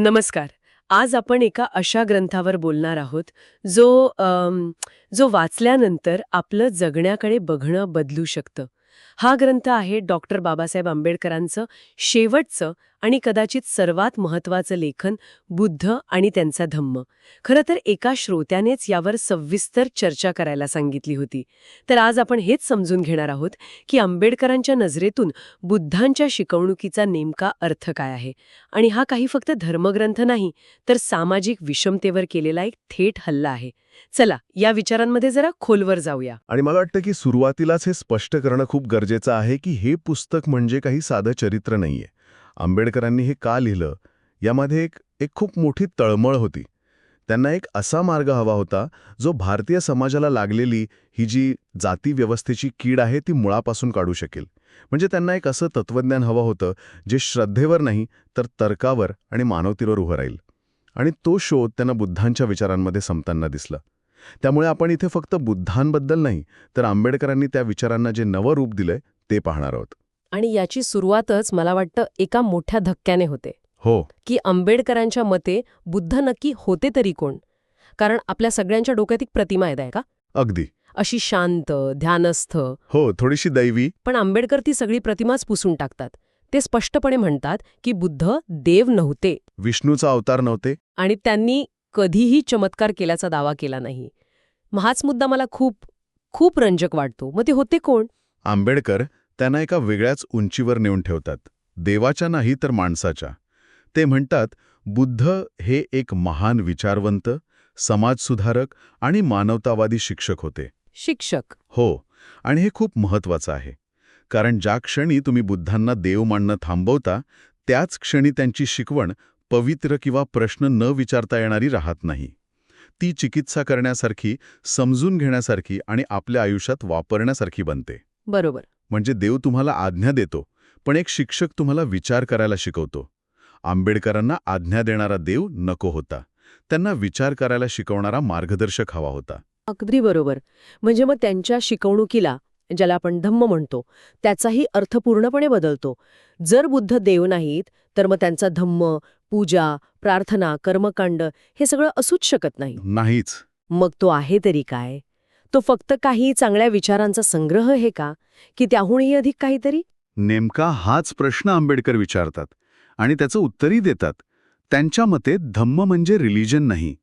नमस्कार. आज आपण एका अशा ग्रंथावर बोलणार आहोत जो अम, जो वाचल्यानंतर आपलं जगण्याकडे बघणं बदलू शकतं. हा ग्रंथ आहे डॉक्टर बाबासाहेब आंबेडकरांचं शेवटचं आणि कदाचित सर्वात महत्वाचं लेखन बुद्ध आणि त्यांचा धम्म. खरं तर एका श्रोत्यानेच यावर सविस्तर चर्चा करायला सांगितली होती. तर आज आपण हेच समजून घेणार आहोत की आंबेडकरांच्या नजरेतून बुद्धांच्या शिकवणुकीचा नेमका अर्थ काय आहे. आणि हा काही फक्त धर्मग्रंथ नाही तर सामाजिक विषमतेवर केलेला एक थेट हल्ला आहे. चला या विचारांमध्ये जरा खोलवर जाऊया. आणि मला वाटतं की सुरुवातीलाच हे स्पष्ट करणं खूप गरजेचं आहे की हे पुस्तक म्हणजे काही साधं चरित्र नाहीये. आंबेडकरांनी हे का लिहिलं? यामध्ये एक एक खूप मोठी तळमळ होती. त्यांना एक असा मार्ग हवा होता जो भारतीय समाजाला लागलेली ही जी जाती व्यवस्थेची कीड आहे ती मुळापासून काढू शकेल. म्हणजे त्यांना एक असं तत्वज्ञान हवं होतं जे श्रद्धेवर नाही तर तर्कावर आणि मानवतेवर उभं राहील. आणि तो शोध त्यांना बुद्धांच्या विचारांमध्ये संपताना दिसला. त्यामुळे आपण इथे फक्त बुद्धांबद्दल नाही तर आंबेडकरांनी त्या विचारांना जे नवं रूप दिलंय ते पाहणार आहोत. आणि याची सुरुवातच मला वाटतं एका मोठ्या धक्क्याने होते. हो. की आंबेडकरांच्या मते बुद्ध नक्की होते तरी कोण? कारण आपल्या सगळ्यांच्या डोक्यात एक प्रतिमा येत आहे का? अगदी. अशी शांत ध्यानस्थ. हो थोडीशी दैवी. पण आंबेडकर ती सगळी प्रतिमाच पुसून टाकतात. ते स्पष्टपणे म्हणतात की बुद्ध देव नव्हते. विष्णूचा अवतार नव्हते. आणि त्यांनी कधीही चमत्कार केल्याचा दावा केला नाही. हाच मुद्दा मला खूप खूप रंजक वाटतो. मग ते होते कोण? आंबेडकर त्यांना एका वेगळ्याच उंचीवर नेऊन ठेवतात. देवाच्या नाही तर माणसाच्या. ते म्हणतात बुद्ध हे एक महान विचारवंत समाजसुधारक आणि मानवतावादी शिक्षक होते. शिक्षक. हो आणि हे खूप महत्वाचं आहे. कारण ज्या क्षणी तुम्ही बुद्धांना देव मानणं थांबवता त्याच क्षणी त्यांची शिकवण पवित्र किंवा प्रश्न न विचारता येणारी राहत नाही. ती चिकित्सा करण्यासारखी समजून घेण्यासारखी आणि आपल्या आयुष्यात वापरण्यासारखी बनते. बरोबर. म्हणजे देव तुम्हाला आज्ञा देतो पण एक शिक्षक तुम्हाला विचार करायला शिकवतो. आंबेडकरांना आज्ञा देणारा देव नको होता. त्यांना विचार करायला शिकवणारा मार्गदर्शक हवा होता. अगदी बरोबर. म्हणजे मग त्यांच्या शिकवणुकीला ज्याला आपण धम्म म्हणतो त्याचाही अर्थ पूर्णपणे बदलतो. जर बुद्ध देव नाहीत तर मग त्यांचा धम्म पूजा प्रार्थना कर्मकांड हे सगळं असूच शकत नाही. नाहीच. मग तो आहे तरी काय? तो फक्त काही चांगल्या विचारांचा संग्रह आहे का? की त्याहूनही अधिक काहीतरी? नेमका हाच प्रश्न आंबेडकर विचारतात आणि त्याचं उत्तरही देतात. त्यांच्या मते धम्म म्हणजे रिलिजन नाही.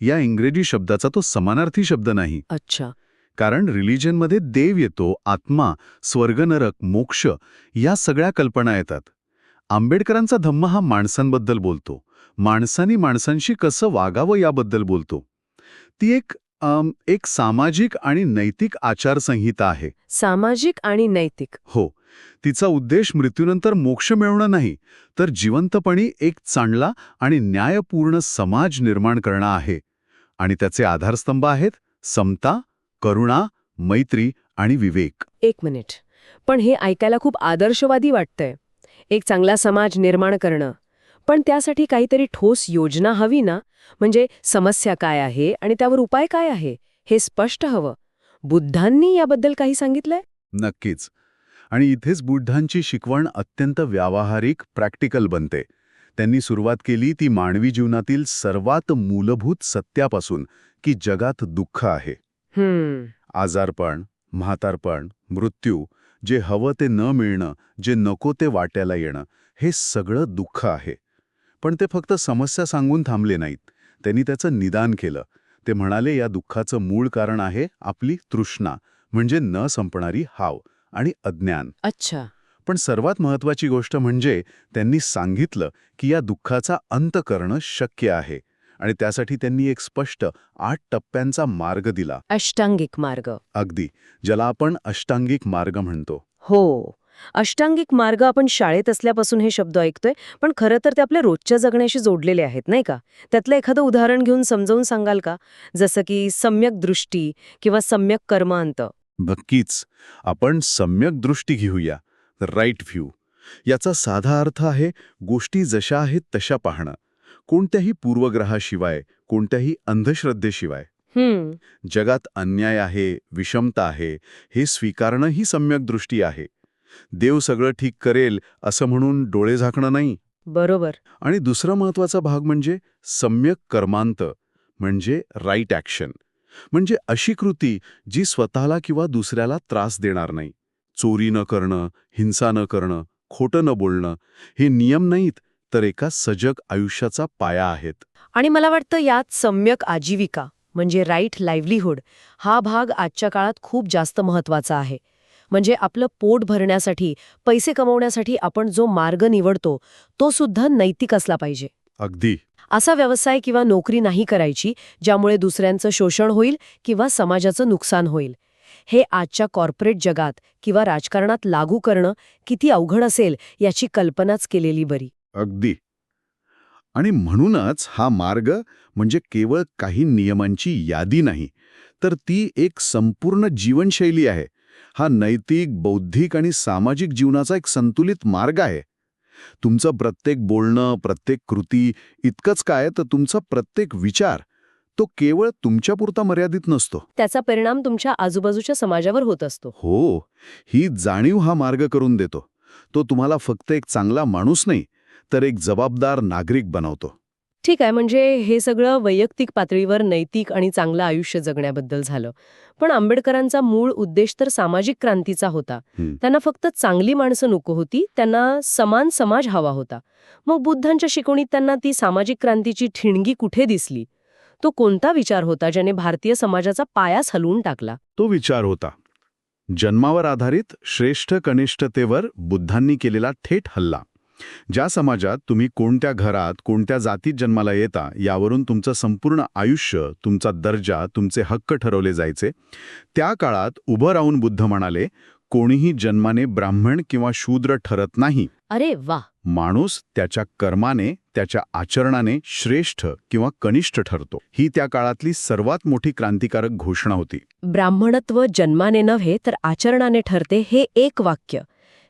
या इंग्रजी शब्दाचा तो समानार्थी शब्द नाही. अच्छा. कारण रिलिजनमध्ये देव येतो आत्मा स्वर्गनरक मोक्ष या सगळ्या कल्पना येतात. आंबेडकरांचा धम्म हा माणसांबद्दल बोलतो. माणसांनी माणसांशी कसं वागावं याबद्दल बोलतो. ती एक एक सामाजिक आणि नैतिक आचारसंहिता आहे. सामाजिक आणि नैतिक. हो तिचा उद्देश मृत्यूनंतर मोक्ष मिळवणं नाही तर जिवंतपणी एक चांगला आणि न्यायपूर्ण समाज निर्माण करणं आहे. आणि त्याचे आधारस्तंभ आहेत समता करुणा मैत्री आणि विवेक. एक मिनिट. पण हे ऐकायला खूप आदर्शवादी वाटतंय. एक चांगला समाज निर्माण करणं. पण त्यासाठी काहीतरी ठोस योजना हवी ना? म्हणजे समस्या काय आहे आणि त्यावर उपाय काय आहे? हे स्पष्ट हवं. बुद्धांनी याबद्दल काही सांगितलंय? नक्कीच. आणि इथेच बुद्धांची शिकवण अत्यंत व्यावहारिक प्रॅक्टिकल बनते. त्यांनी सुरुवात केली ती मानवी जीवनातील सर्वात मूलभूत सत्यापासून की जगात दुःख आहे. हम्म. आजारपण म्हातारपण मृत्यू जे हवं ते न मिळणं जे नको ते वाट्याला येणं हे सगळं दुःख आहे. पण ते फक्त समस्या सांगून थांबले नाहीत. त्यांनी त्याचं निदान केलं. ते म्हणाले या दुःखाचं मूळ कारण आहे आपली तृष्णा म्हणजे न संपणारी हाव आणि अज्ञान. अच्छा. पण सर्वात महत्वाची गोष्ट म्हणजे त्यांनी सांगितलं की या दुःखाचा अंत करणं शक्य आहे आणि त्यासाठी त्यांनी एक स्पष्ट आठ टप्प्यांचा मार्ग दिला. अष्टांगिक मार्ग. अगदी. ज्याला आपण अष्टांगिक मार्ग म्हणतो. हो. अष्टांगिक मार्ग आपण शाळेत असल्यापासून हे शब्द ऐकतोय पण खरं तर ते आपल्या रोजच्या जगण्याशी जोडलेले आहेत नाही का? त्यातलं एखादं उदाहरण घेऊन समजावून सांगाल का? जसं की सम्यक दृष्टी किंवा सम्यक कर्मांत. नक्कीच. आपण सम्यक दृष्टी घेऊया राईट व्ह्यू याचा साधा अर्थ आहे गोष्टी जशा आहेत तशा पाहणं. कोणत्याही पूर्वग्रहाशिवाय कोणत्याही अंधश्रद्धेशिवाय. जगात अन्याय आहे विषमता आहे हे स्वीकारणं ही सम्यक दृष्टी आहे. देव सगळं ठीक करेल असं म्हणून डोळे झाकणं नाही. बरोबर. आणि दुसरा महत्त्वाचा भाग म्हणजे सम्यक कर्मांत म्हणजे राईट ॲक्शन म्हणजे अशी कृती जी स्वतःला किंवा दुसऱ्याला त्रास देणार नाही. चोरी न करणं हिंसा न करणं खोटं न बोलणं हे नियम नाहीत तर एका सजग आयुष्याचा पाया आहेत. आणि मला वाटतं यात सम्यक आजीविका म्हणजे राईट लाईव्हलीहूड हा भाग आजच्या काळात खूप जास्त महत्त्वाचा आहे. म्हणजे आपलं पोट भरण्यासाठी पैसे कमवण्यासाठी आपण जो मार्ग निवडतो तो सुद्धा नैतिक असला पाहिजे. अगदी. असा व्यवसाय किंवा नोकरी नाही करायची ज्यामुळे दुसऱ्यांचं शोषण होईल किंवा समाजाचं नुकसान होईल. हे आजच्या कॉर्पोरेट जगात किंवा राजकारणात लागू करणं किती अवघड असेल याची कल्पनाच केलेली बरी. अगदी. आणि म्हणूनच हा मार्ग म्हणजे केवळ काही नियमांची यादी नाही तर ती एक संपूर्ण जीवनशैली आहे. हा नैतिक बौद्धिक आणि सामाजिक जीवनाचा एक संतुलित मार्ग आहे. तुमचं प्रत्येक बोलणं प्रत्येक कृती इतकंच काय तर तुमचा प्रत्येक विचार तो केवळ तुमच्यापुरता मर्यादित नसतो. त्याचा परिणाम तुमच्या आजूबाजूच्या समाजावर होत असतो. हो ही जाणीव हा मार्ग करून देतो. तो तुम्हाला फक्त एक चांगला माणूस नाही तर एक जबाबदार नागरिक बनवतो. ठीक आहे म्हणजे हे सगळं वैयक्तिक पातळीवर नैतिक आणि चांगलं आयुष्य जगण्याबद्दल झालं. पण आंबेडकरांचा मूळ उद्देश तर सामाजिक क्रांतीचा होता. त्यांना फक्त चांगली माणसं नको होती त्यांना समान समाज हवा होता. मग बुद्धांच्या शिकवणीत त्यांना ती सामाजिक क्रांतीची ठिणगी कुठे दिसली? तो कोणता विचार होता ज्याने भारतीय समाजाचा पायाच हलवून टाकला? तो विचार होता जन्मावर आधारित श्रेष्ठ कनिष्ठतेवर बुद्धांनी केलेला थेट हल्ला. ज्या समाजात तुम्ही कोणत्या घरात कोणत्या जातीत जन्माला येता यावरून तुमचं संपूर्ण आयुष्य तुमचा दर्जा तुमचे हक्क ठरवले जायचे. त्या काळात उभं राहून बुद्ध म्हणाले कोणीही जन्माने ब्राह्मण किंवा शूद्र ठरत नाही. अरे वा! माणूस त्याच्या कर्माने त्याच्या आचरणाने श्रेष्ठ किंवा कनिष्ठ ठरतो. ही त्या काळातली सर्वात मोठी क्रांतिकारक घोषणा होती. ब्राह्मणत्व जन्माने नव्हे तर आचरणाने ठरते हे एक वाक्य.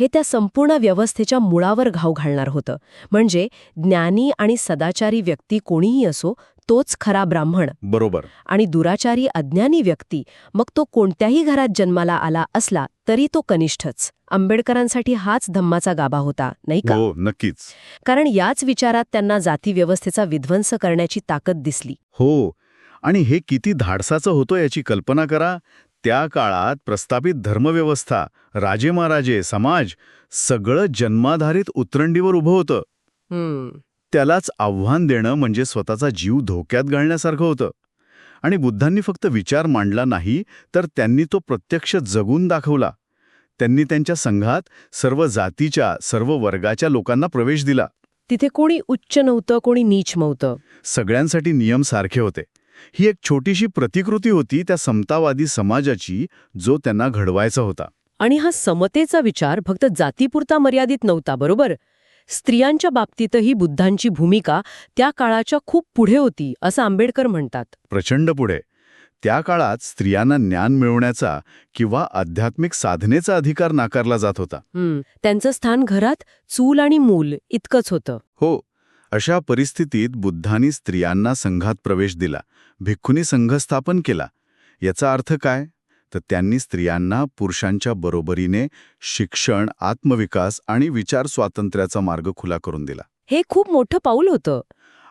हे त्या संपूर्ण व्यवस्थेच्या मुळावर घाव घालणार होतं. म्हणजे ज्ञानी आणि सदाचारी व्यक्ती कोणीही असो तोच खरा ब्राह्मण. बरोबर. आणि दुराचारी अज्ञानी व्यक्ती मग तो कोणत्याही घरात जन्माला आला असला तरी तो कनिष्ठच. आंबेडकरांसाठी हाच धम्माचा गाभा होता नाही का? हो नक्कीच. कारण याच विचारात त्यांना जाती व्यवस्थेचा विध्वंस करण्याची ताकद दिसली. हो. आणि हे किती धाडसाचं होतं याची कल्पना करा. त्या काळात प्रस्थापित धर्मव्यवस्था राजे महाराजे समाज सगळं जन्माधारित उतरंडीवर उभं होतं. त्यालाच आव्हान देणं म्हणजे स्वतःचा जीव धोक्यात घालण्यासारखं होतं. आणि बुद्धांनी फक्त विचार मांडला नाही तर त्यांनी तो प्रत्यक्ष जगून दाखवला. त्यांनी त्यांच्या संघात सर्व जातीच्या सर्व वर्गाच्या लोकांना प्रवेश दिला. तिथे कोणी उच्च नव्हतं कोणी नीच नव्हतं. सगळ्यांसाठी नियम सारखे होते. ही एक छोटीशी प्रतिकृती होती त्या समतावादी समाजाची जो त्यांना घडवायचा होता. आणि हा समतेचा विचार फक्त जातीपुरता मर्यादित नव्हता बरोबर? स्त्रियांच्या बाबतीतही बुद्धांची भूमिका त्या काळाच्या खूप पुढे होती असं आंबेडकर म्हणतात. प्रचंड पुढे. त्या काळात स्त्रियांना ज्ञान मिळवण्याचा किंवा आध्यात्मिक साधनेचा अधिकार नाकारला जात होता. त्यांचं स्थान घरात चूल आणि मूल इतकंच होतं. हो अशा परिस्थितीत बुद्धांनी स्त्रियांना संघात प्रवेश दिला. भिक्खुनी संघ स्थापन केला. याचा अर्थ काय? तर त्यांनी स्त्रियांना पुरुषांच्या बरोबरीने शिक्षण आत्मविकास आणि विचार स्वातंत्र्याचा मार्ग खुला करून दिला. हे खूप मोठं पाऊल होतं.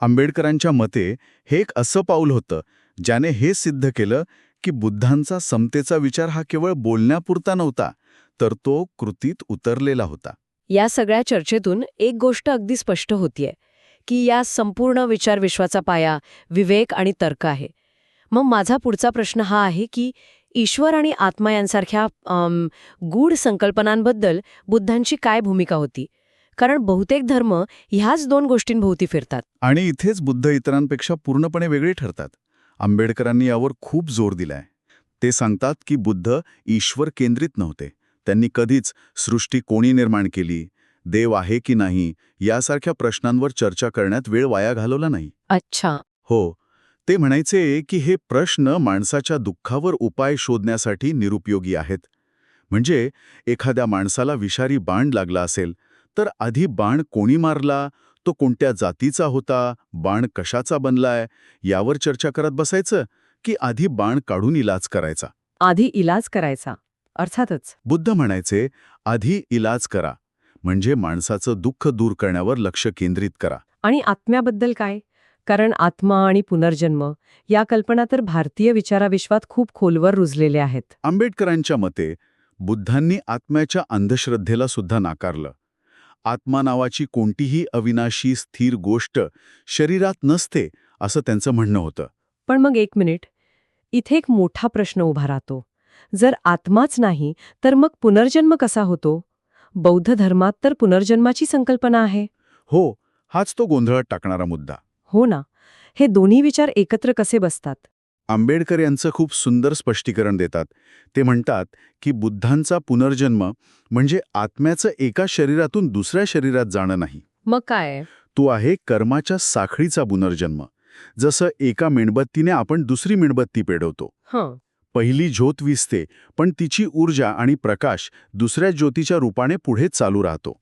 आंबेडकरांच्या मते हे एक असं पाऊल होतं ज्याने हे सिद्ध केलं की बुद्धांचा समतेचा विचार हा केवळ बोलण्यापुरता नव्हता तर तो कृतीत उतरलेला होता. या सगळ्या चर्चेतून एक गोष्ट अगदी स्पष्ट होतीये. की या संपूर्ण विचारविश्वाचा पाया विवेक आणि तर्क आहे. मग माझा पुढचा प्रश्न हा आहे की ईश्वर आणि आत्मा यांसारख्या गूढ संकल्पनांबद्दल बुद्धांची काय भूमिका होती? कारण बहुतेक धर्म ह्याच दोन गोष्टींभोवती फिरतात. आणि इथेच बुद्ध इतरांपेक्षा पूर्णपणे वेगळे ठरतात. आंबेडकरांनी यावर खूप जोर दिलाय. ते सांगतात की बुद्ध ईश्वर केंद्रित नव्हते. त्यांनी कधीच सृष्टी कोणी निर्माण केली देव आहे की नाही यासारख्या प्रश्नांवर चर्चा करण्यात वेळ वाया घालवला नाही. अच्छा. हो ते म्हणायचे की हे प्रश्न माणसाच्या दुःखावर उपाय शोधण्यासाठी निरुपयोगी आहेत. म्हणजे एखाद्या माणसाला विषारी बाण लागला असेल तर आधी बाण कोणी मारला तो कोणत्या जातीचा होता बाण कशाचा बनलाय यावर चर्चा करत बसायचं की आधी बाण काढून इलाज करायचा? आधी इलाज करायचा. अर्थातच. बुद्ध म्हणायचे आधी इलाज करा. म्हणजे माणसाचं दुःख दूर करण्यावर लक्ष केंद्रित करा. आणि आत्म्याबद्दल काय? कारण आत्मा आणि पुनर्जन्म या कल्पना तर भारतीय विचाराविश्वात खूप खोलवर रुजलेल्या आहेत. आंबेडकरांच्या मते बुद्धांनी आत्म्याच्या अंधश्रद्धेला सुद्धा नाकारलं. आत्मा नावाची कोणतीही अविनाशी स्थिर गोष्ट शरीरात नसते असं त्यांचं म्हणणं होतं. पण मग एक मिनिट इथे एक मोठा प्रश्न उभा राहतो. जर आत्माच नाही तर मग पुनर्जन्म कसा होतो? बौद्ध धर्मात तर पुनर्जन्माची संकल्पना आहे. हो हाच तो गोंधळात टाकणारा मुद्दा. हो ना. हे दोन्ही विचार एकत्र कसे बसतात? आंबेडकर यांचं खूप सुंदर स्पष्टीकरण देतात. ते म्हणतात की बुद्धांचा पुनर्जन्म म्हणजे आत्म्याचं एका शरीरातून दुसऱ्या शरीरात जाणं नाही. मग काय? तो आहे कर्माच्या साखळीचा पुनर्जन्म. जसं एका मेणबत्तीने आपण दुसरी मेणबत्ती पेटवतो हं. पहिली ज्योत विसते पण तिची ऊर्जा आणि प्रकाश दुसऱ्या ज्योतीच्या रूपाने पुढे चालू राहतो.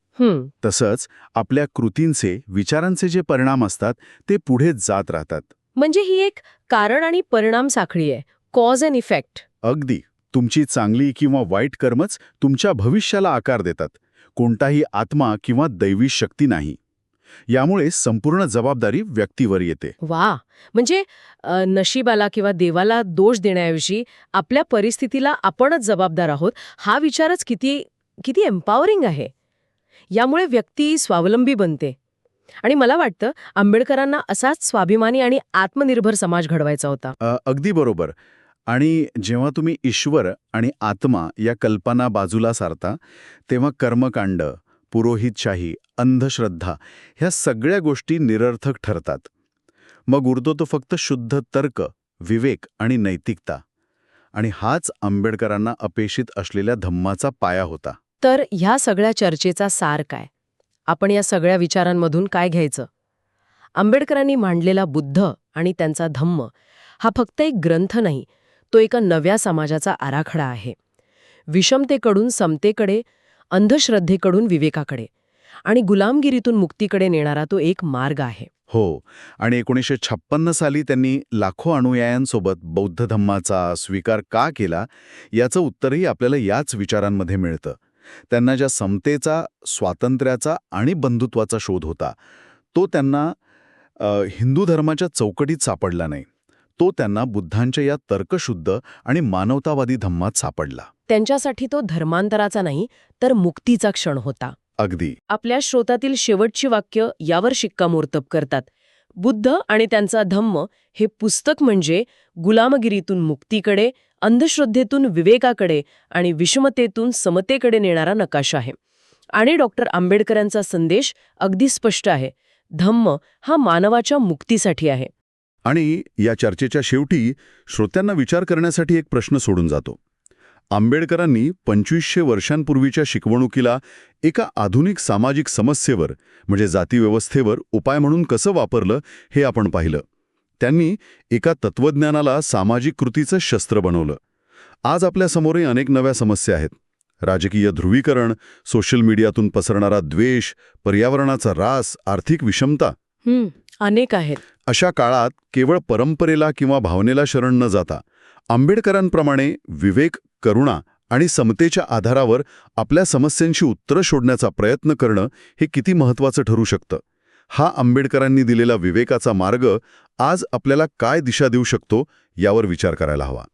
तसंच आपल्या कृतींचे विचारांचे जे परिणाम असतात ते पुढे जात राहतात. म्हणजे ही एक कारण आणि परिणाम साखळी आहे कॉज अँड इफेक्ट. अगदी. तुमची चांगली किंवा वाईट कर्मच तुमच्या भविष्याला आकार देतात. कोणताही आत्मा किंवा दैवी शक्ती नाही. यामुळे संपूर्ण जबाबदारी व्यक्तीवर येते. वा! म्हणजे नशिबाला किंवा देवाला दोष देण्याऐवजी आपल्या परिस्थितीला आपणच जबाबदार आहोत हा विचारच किती किती एम्पॉवरिंग आहे. यामुळे व्यक्ती स्वावलंबी बनते. आणि मला वाटतं आंबेडकरांना असाच स्वाभिमानी आणि आत्मनिर्भर समाज घडवायचा होता. अ, अगदी बरोबर. आणि जेव्हा तुम्ही ईश्वर आणि आत्मा या कल्पना बाजूला सारता तेव्हा कर्मकांड पुरोहितशाही अंधश्रद्धा ह्या सगळ्या गोष्टी निरर्थक ठरतात. मग उरतो तो फक्त शुद्ध तर्क विवेक आणि नैतिकता. आणि हाच आंबेडकरांना अपेक्षित असलेल्या धम्माचा पाया होता. तर ह्या सगळ्या चर्चेचा सार काय? आपण या सगळ्या विचारांमधून काय घ्यायचं? आंबेडकरांनी मांडलेला बुद्ध आणि त्यांचा धम्म हा फक्त एक ग्रंथ नाही तो एका नव्या समाजाचा आराखडा आहे. विषमतेकडून समतेकडे अंधश्रद्धेकडून विवेकाकडे आणि गुलामगिरीतून मुक्तीकडे नेणारा तो एक मार्ग आहे. हो आणि एकोणीसशे छप्पन्न साली त्यांनी लाखो अनुयायांसोबत बौद्ध धम्माचा स्वीकार का केला याचं उत्तरही आपल्याला याच विचारांमध्ये मिळतं. त्यांना ज्या समतेचा स्वातंत्र्याचा आणि बंधुत्वाचा शोध होता तो त्यांना हिंदू धर्माच्या चौकटीत सापडला नाही. तो त्यांना बुद्धांच्या या तर्कशुद्ध आणि मानवतावादी धम्मात सापडला. त्यांच्यासाठी तो धर्मांतराचा नाही तर मुक्तीचा क्षण होता. अगदी. आपल्या श्रोतातील शेवटची वाक्य यावर शिक्कामोर्तब करतात. बुद्ध आणि त्यांचा धम्म हे पुस्तक म्हणजे गुलामगिरीतून मुक्तीकडे अंधश्रद्धेतून विवेकाकडे आणि विषमतेतून समतेकडे नेणारा नकाशा आहे. आणि डॉक्टर आंबेडकरांचा संदेश अगदी स्पष्ट आहे. धम्म हा मानवाच्या मुक्तीसाठी आहे. आणि या चर्चेच्या शेवटी श्रोत्यांना विचार करण्यासाठी एक प्रश्न सोडून जातो. आंबेडकरांनी पंचवीसशे वर्षांपूर्वीच्या शिकवणुकीला एका आधुनिक सामाजिक समस्येवर म्हणजे जातीव्यवस्थेवर उपाय म्हणून कसं वापरलं हे आपण पाहिलं. त्यांनी एका तत्वज्ञानाला सामाजिक कृतीचं शस्त्र बनवलं. आज आपल्यासमोरही अनेक नव्या समस्या आहेत. राजकीय ध्रुवीकरण सोशल मीडियातून पसरणारा द्वेष पर्यावरणाचा रास आर्थिक विषमता. अनेक आहेत. अशा काळात केवळ परंपरेला किंवा भावनेला शरण न जाता आंबेडकरांप्रमाणे विवेक करुणा आणि समतेच्या आधारावर आपल्या समस्यांची उत्तरं शोधण्याचा प्रयत्न करणं हे किती महत्त्वाचं ठरू शकतं? हा आंबेडकरांनी दिलेला विवेकाचा मार्ग आज आपल्याला काय दिशा देऊ शकतो यावर विचार करायला हवा.